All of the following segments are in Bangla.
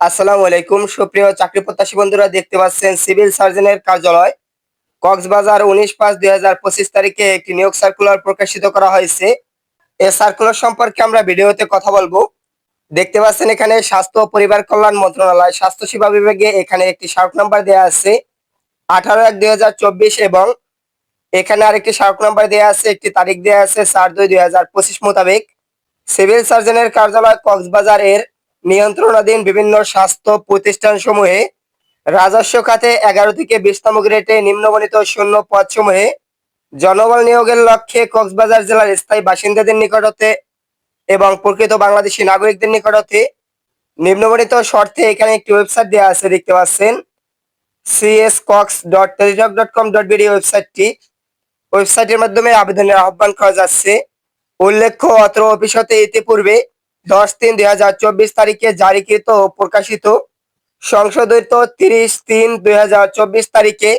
আসসালামু আলাইকুম। সুপ্রিয় চাকরি প্রত্যাশী বন্ধুরা, দেখতে পাচ্ছেন সিভিল সার্জনের কার্যালয়। কক্সবাজার উনিশ পাঁচ দুই হাজার পঁচিশ তারিখে একটি নিয়োগ সার্কুলার প্রকাশিত করা হয়েছে। এ সার্কুলার সম্পর্কে আমরা ভিডিওতে কথা বলব। দেখতে পাচ্ছেন এখানে স্বাস্থ্য ও পরিবার কল্যাণ মন্ত্রণালয়, স্বাস্থ্য সেবা বিভাগে এখানে একটি শার্ট নাম্বার দেওয়া আছে, আঠারো এক দুই হাজার চব্বিশ এবং এখানে আরেকটি শার্ট নাম্বার দেওয়া আছে, একটি তারিখ দেওয়া আছে চার দুই দুই হাজার পঁচিশ মোতাবেক। সিভিল সার্জনের কার্যালয় কক্সবাজার এর নিয়ন্ত্রণাধীন বিভিন্ন স্বাস্থ্য প্রতিষ্ঠান সমূহে রাজস্ব খাতে এগারো থেকে বিশতম গ্রেডে নিম্নবণিত শূন্য পদ সমূহে জনবল নিয়োগের লক্ষ্যে কক্সবাজার জেলার স্থায়ী বাসিন্দাদের নিকট হতে এবং প্রকৃত বাংলাদেশী নাগরিকদের নিকট হতে নিম্নবণিত শর্তে এখানে একটি ওয়েবসাইট দেওয়া আছে, দেখতে পাচ্ছেন। CS Cox dot Teletalk dot com dot BD ওয়েবসাইটটি। ওয়েবসাইটের মাধ্যমে আবেদনের আহ্বান করা যাচ্ছে। উল্লেখ্য, অত্র অফিস হতে ইতিপূর্বে দশ তিন দুই হাজার চব্বিশ তারিখে জারিকৃত ও প্রকাশিত সংশোধিত তিরিশ তিন দুই হাজার চব্বিশ তারিখে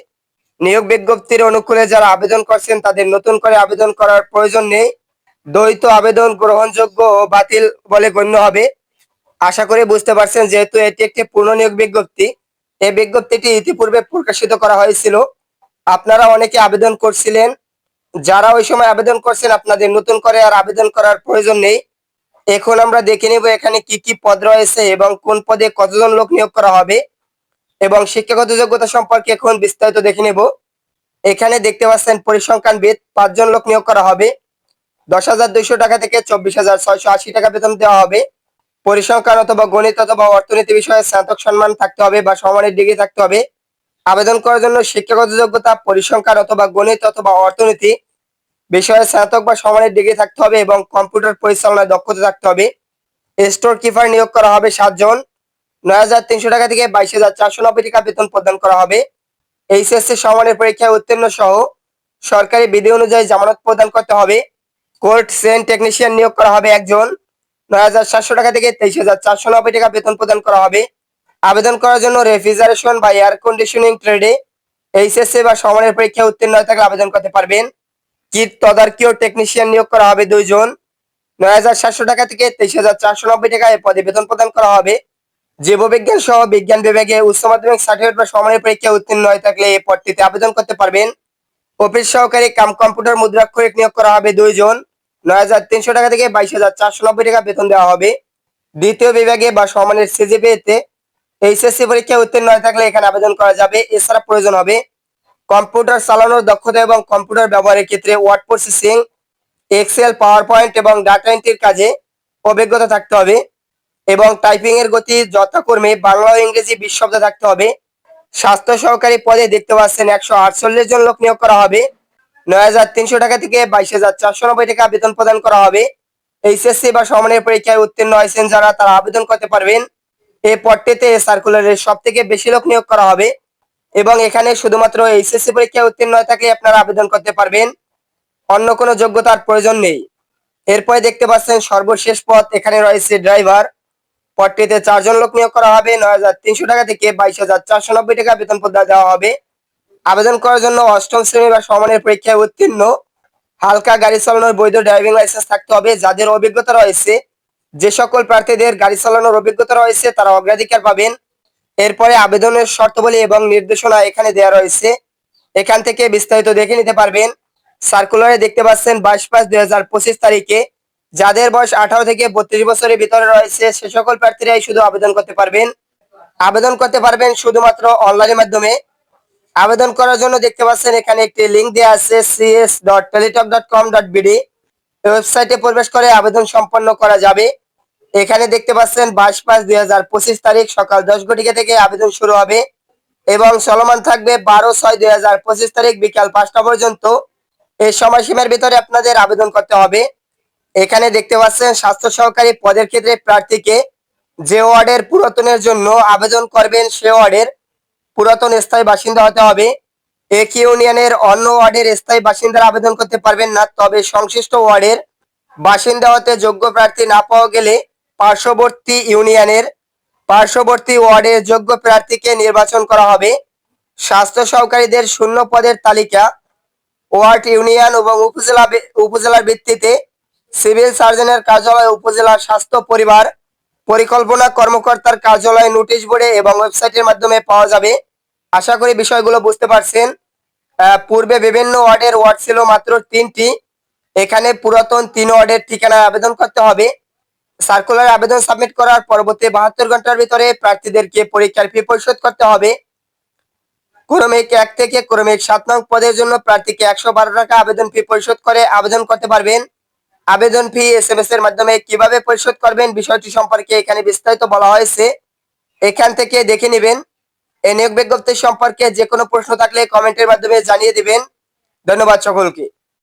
নিয়োগ বিজ্ঞপ্তির অনুকূলে যারা আবেদন করছেন তাদের নতুন করে আবেদন করার প্রয়োজন নেই। দ্বৈত আবেদন গ্রহণযোগ্য ও বাতিল বলে গণ্য হবে। আশা করি বুঝতে পারছেন যেহেতু এটি একটি পূর্ণ নিয়োগ বিজ্ঞপ্তি এই বিজ্ঞপ্তিটি ইতিপূর্বে প্রকাশিত করা হয়েছিল। আপনারা অনেকে আবেদন করছিলেন, যারা ওই সময় আবেদন করছেন আপনাদের নতুন করে আর আবেদন করার প্রয়োজন নেই। এখন আমরা দেখে নেব এখানে কি কি পদ রয়েছে এবং কোন পদে কতজন লোক নিয়োগ করা হবে এবং শিক্ষাগত যোগ্যতা সম্পর্কে এখন বিস্তারিত দেখে নেব। এখানে দেখতে পাচ্ছেন পরিসংখ্যানবিদ পাঁচজন লোক নিয়োগ করা হবে। দশ হাজার দুইশো টাকা থেকে চব্বিশ হাজার ছয়শো আশি টাকা বেতন দেওয়া হবে। পরিসংখ্যান অথবা গণিত অথবা অর্থনীতি বিষয়ে স্নাতক সম্মান থাকতে হবে বা সমানের ডিগ্রি থাকতে হবে। আবেদন করার জন্য শিক্ষাগত যোগ্যতা, পরিসংখ্যান অথবা গণিত অথবা অর্থনীতি বিষয়ে স্নাতক বা সমানের ডিগ্রি থাকতে হবে এবং কম্পিউটার পরিচালনায় দক্ষতা থাকতে হবে। স্টোর কিপার নিয়োগ করা হবে সাতজন নয় হাজার তিনশো টাকা থেকে বাইশ হাজার চারশো নব্বই টাকা বেতন প্রদান করা হবে। এইচএসসি সমানের পরীক্ষায় উত্তীর্ণ সহ সরকারি বিধি অনুযায়ী জামানত প্রদান করতে হবে। কোর্ট সেন টেকনিশিয়ান নিয়োগ করা হবে একজন। নয় হাজার সাতশো টাকা থেকে তেইশ হাজার চারশো নব্বই টাকা বেতন প্রদান করা হবে। আবেদন করার জন্য রেফ্রিজারেশন বা এয়ার কন্ডিশনিং ট্রেডে এইচএসসি বা সমানের পরীক্ষায় উত্তীর্ণ হয়ে থাকলে আবেদন করতে পারবেন। কিট তদারকিও টেকনিশিয়ান নিয়োগ করা হবে দুইজন। নয় হাজার সাতশো টাকা থেকে তেইশ হাজার চারশো নব্বই টাকা পদে বেতন প্রদান করা হবে। জীববিজ্ঞান সহ বিজ্ঞান বিভাগে উচ্চ মাধ্যমিক সার্টিফিকেট বা সমানের পরীক্ষায় উত্তীর্ণ হয়ে থাকলে এই পদটিতে আবেদন করতে পারবেন। অফিস সহকারী কাম কম্পিউটার মুদ্রাক্ষরিক নিয়োগ করা হবে দুইজন। নয় হাজার তিনশো টাকা থেকে বাইশ হাজার চারশো নব্বই টাকা বেতন দেওয়া হবে। দ্বিতীয় বিভাগে বা সমানের সিজিপিএতে এইচএসসি পরীক্ষায় উত্তীর্ণ হয়ে থাকলে এখানে আবেদন করা যাবে। এছাড়া প্রয়োজন হবে কম্পিউটার চালানোর দক্ষতা এবং কম্পিউটার ব্যবহারের ক্ষেত্রে word processing Excel PowerPoint এবং ডাটা এন্ট্রির কাজে অভিজ্ঞতা থাকতে হবে এবং টাইপিং এর গতি যথাক্রমে বাংলা ও ইংরেজি বিশ শব্দ থাকতে হবে। স্বাস্থ্য সহকারী পদে দেখতে পাচ্ছেন একশো আটচল্লিশ জন লোক নিয়োগ করা হবে। নয় হাজার তিনশো টাকা থেকে বাইশ হাজার চারশো নব্বই টাকা বেতন প্রদান করা হবে। এইচএসসি বা সমানের পরীক্ষায় উত্তীর্ণ হয়েছেন যারা, তারা আবেদন করতে পারবেন। এই পদটিতে সার্কুলারের সব থেকে বেশি লোক নিয়োগ করা হবে। এবং এখানে শুধুমাত্র এইচএসসি পরীক্ষায় উত্তীর্ণ হয়ে থাকলে আপনারা আবেদন করতে পারবেন। অন্য কোনো যোগ্যতার প্রয়োজন নেই। এরপরে দেখতে পাচ্ছেন সর্বশেষ পদ এখানে রয়েছে ড্রাইভার। পদটিতে চারজন লোক নিয়োগ করা হবে, নয় হাজার তিনশো টাকা থেকে বাইশ হাজার চারশো নব্বই টাকা বেতন প্রদান দেওয়া হবে। আবেদন করার জন্য অষ্টম শ্রেণি বা সমানের পরীক্ষায় উত্তীর্ণ। হালকা গাড়ি চালানোর বৈধ ড্রাইভিং লাইসেন্স থাকতে হবে, যাদের অভিজ্ঞতা রয়েছে। যে সকল প্রার্থীদের গাড়ি চালানোর অভিজ্ঞতা রয়েছে, তারা অগ্রাধিকার পাবেন। এরপরে আবেদনের শর্তাবলী এবং নির্দেশনা এখানে দেওয়া রয়েছে। এখান থেকে বিস্তারিত দেখে নিতে পারবেন। সার্কুলারে দেখতে পাচ্ছেন বাইশ পাঁচ দুই হাজার পঁচিশ তারিখে। যাদের বয়স আঠারো থেকে বত্রিশ বছরের ভিতরে রয়েছে, সে সকল প্রার্থীরাই শুধু আবেদন করতে পারবেন। আবেদন করতে পারবেন শুধুমাত্র অনলাইনের মাধ্যমে। আবেদন করার জন্য দেখতে পাচ্ছেন এখানে একটি লিঙ্ক দেওয়া আছে CS dot Teletalk dot com dot BD ওয়েবসাইটে প্রবেশ করে আবেদন সম্পন্ন করা যাবে। এখানে দেখতে পাচ্ছেন বাইশ পাঁচ দুই হাজার পঁচিশ তারিখ সকাল দশ ঘটিকা থেকে আবেদন শুরু হবে এবং চলমান থাকবে বারো ছয় দুই হাজার পঁচিশ তারিখ বিকাল পাঁচটা পর্যন্ত। এই সময়সীমার ভিতরে আপনাদের আবেদন করতে হবে। এখানে দেখতে পাচ্ছেন স্বাস্থ্য সহকারী পদের ক্ষেত্রে প্রার্থীকে যে ওয়ার্ডের পুরাতনের জন্য আবেদন করবেন সে ওয়ার্ডের পুরাতন স্থায়ী বাসিন্দা হতে হবে। এক ইউনিয়নের অন্য ওয়ার্ডের স্থায়ী বাসিন্দারা আবেদন করতে পারবেন না, তবে সংশ্লিষ্ট ওয়ার্ডের বাসিন্দা হতে যোগ্য প্রার্থী না পাওয়া গেলে পার্শ্ববর্তী ইউনিয়নের পার্শ্ববর্তী ওয়ার্ডের যোগ্য প্রার্থীকে নির্বাচন করা হবে। স্বাস্থ্য সহকারীদের শূন্য পদের তালিকা ওয়ার্ড ইউনিয়ন এবং উপজেলা উপজেলার ভিত্তিতে সিভিল সার্জনের কার্যালয় উপজেলার স্বাস্থ্য পরিবার পরিকল্পনা কর্মকর্তার কার্যালয়, নোটিশ বোর্ডে এবং ওয়েবসাইটের মাধ্যমে পাওয়া যাবে। আশা করি বিষয়গুলো বুঝতে পারছেন। পূর্বে বিভিন্ন ওয়ার্ডের ওয়ার্ড ছিল মাত্র তিনটি। এখানে পুরাতন তিন ওয়ার্ডের ঠিকানায় আবেদন করতে হবে। সার্কুলার আবেদন সাবমিট করার পরবর্তী বাহাত্তর ঘণ্টার ভিতরে প্রার্থীদেরকে পরীক্ষার ফি পরিশোধ করতে হবে। ক্রমিক এক থেকে ক্রমিক সাত নং পদের জন্য প্রার্থীকে একশো বারো টাকা আবেদন ফি পরিশোধ করে আবেদন করতে পারবেন। আবেদন ফি এস এম এস এর মাধ্যমে কীভাবে পরিশোধ করবেন বিষয়টি সম্পর্কে এখানে বিস্তারিত বলা হয়েছে। এখান থেকে দেখে নেবেন। এই নিয়োগ বিজ্ঞপ্তি সম্পর্কে যে কোনো প্রশ্ন থাকলে কমেন্টের মাধ্যমে জানিয়ে দিবেন। ধন্যবাদ সকলকে।